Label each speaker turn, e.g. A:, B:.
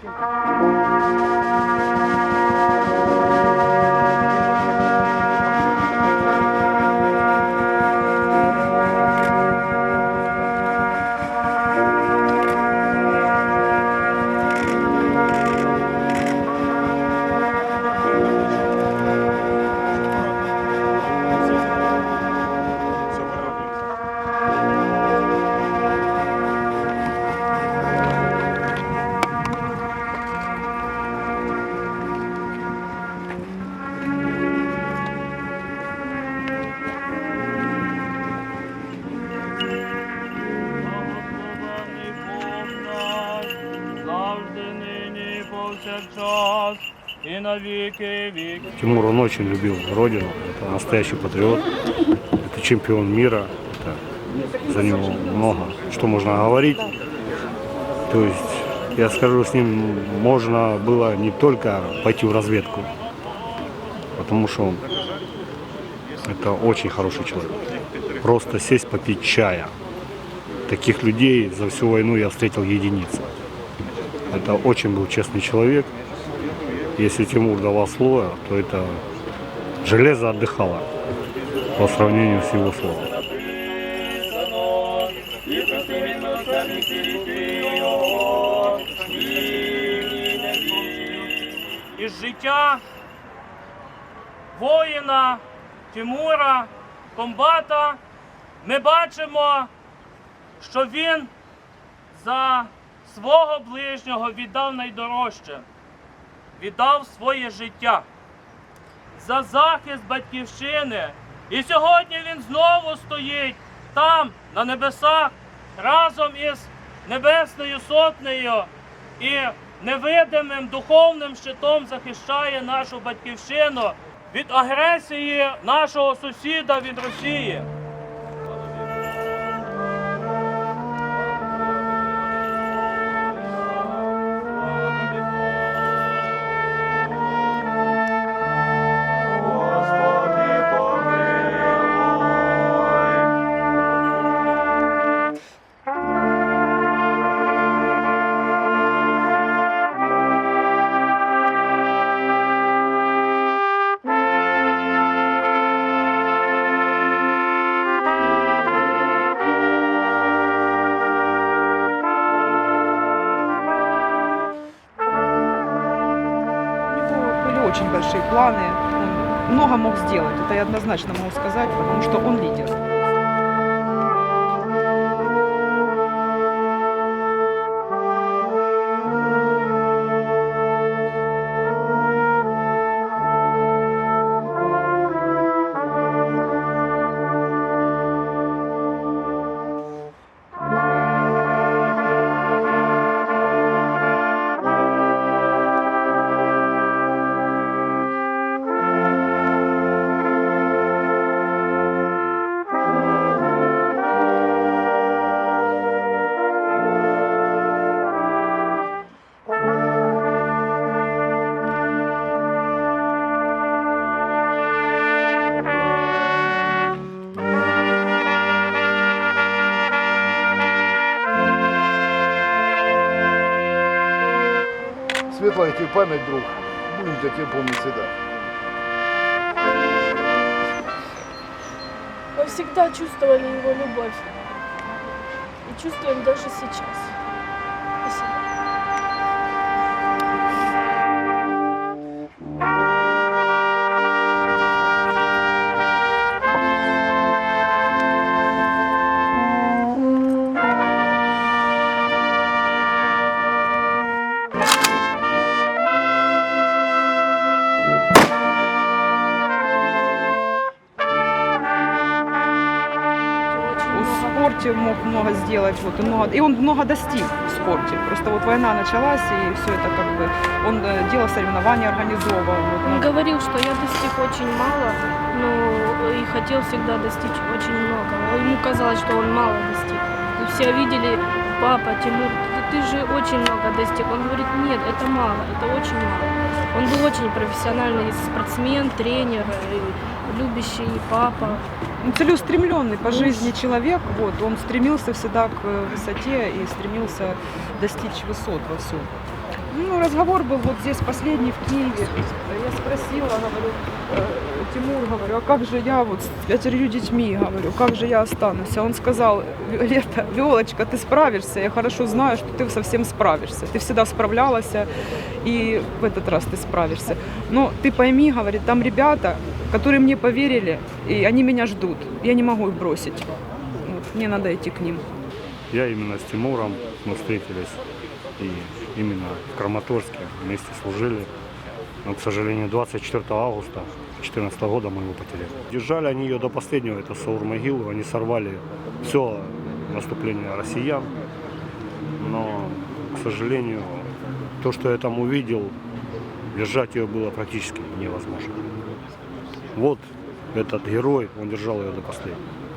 A: Thank you. нині, повсякчас, і на віки віки.
B: Тимур, он очень любил родину, это настоящий патриот, это чемпион мира, это за него много, что можно говорить. То есть, я скажу, с ним можно было не только пойти в разведку, потому что он это очень хороший человек. Просто сесть попить чая. Таких людей за всю войну я встретил единицы. Это очень был честный человек. Если Тимур давал слово, то это железо отдыхало по сравнению с его словом.
A: Написано, і просимо самі тільки його, і не Із життя воїна Тимура, комбата, ми бачимо, що він за свого ближнього віддав найдорожче, віддав своє життя за захист батьківщини. І сьогодні він знову стоїть там, на небесах, разом із Небесною Сотнею і невидимим духовним щитом захищає нашу батьківщину від агресії нашого сусіда від Росії.
C: Большие планы, он много мог сделать, это я однозначно могу сказать, потому что он лидер.
D: Светлая тебе память, друг. Будем тебя тебе помнить всегда.
E: Мы всегда чувствовали его любовь. И чувствуем даже сейчас. Спасибо.
C: Спорте мог много сделать, вот, и, много, и он много достиг в спорте. Просто вот война началась, и все это как бы, он э, делал соревнования, организовывал. вот,
E: Он говорил, что я достиг очень мало, но и хотел всегда достичь очень много. Ему казалось, что он мало достиг. И все видели, папа, Тимур, ты, ты же очень много достиг. Он говорит, нет, это мало, это очень мало. Он был очень профессиональный спортсмен, тренер, и любящий папа.
C: Ну, целеустремленный по жизни человек, вот, он стремился всегда к э, высоте и стремился достичь высот во всем. Ну, разговор был вот здесь последний в Киеве. Я спросила, говорю, э, Тимур, говорю, а как же я вот с пятерью детьми, говорю, как же я останусь? А он сказал, Виолетта, Виолочка, ты справишься, я хорошо знаю, что ты совсем справишься. Ты всегда справлялась, и в этот раз ты справишься. Но ты пойми, говорит, там ребята, которые мне поверили, и они меня ждут. Я не могу их бросить. Вот, мне надо идти к ним.
B: Я именно с Тимуром мы встретились и именно в Краматорске вместе служили. Но, к сожалению, 24 августа 2014 года мы его потеряли. Держали они ее до последнего, это Саур-Могилу. Они сорвали все наступление россиян. Но, к сожалению, то, что я там увидел, держать ее было практически невозможно. Вот этот герой, он держал ее до последнего.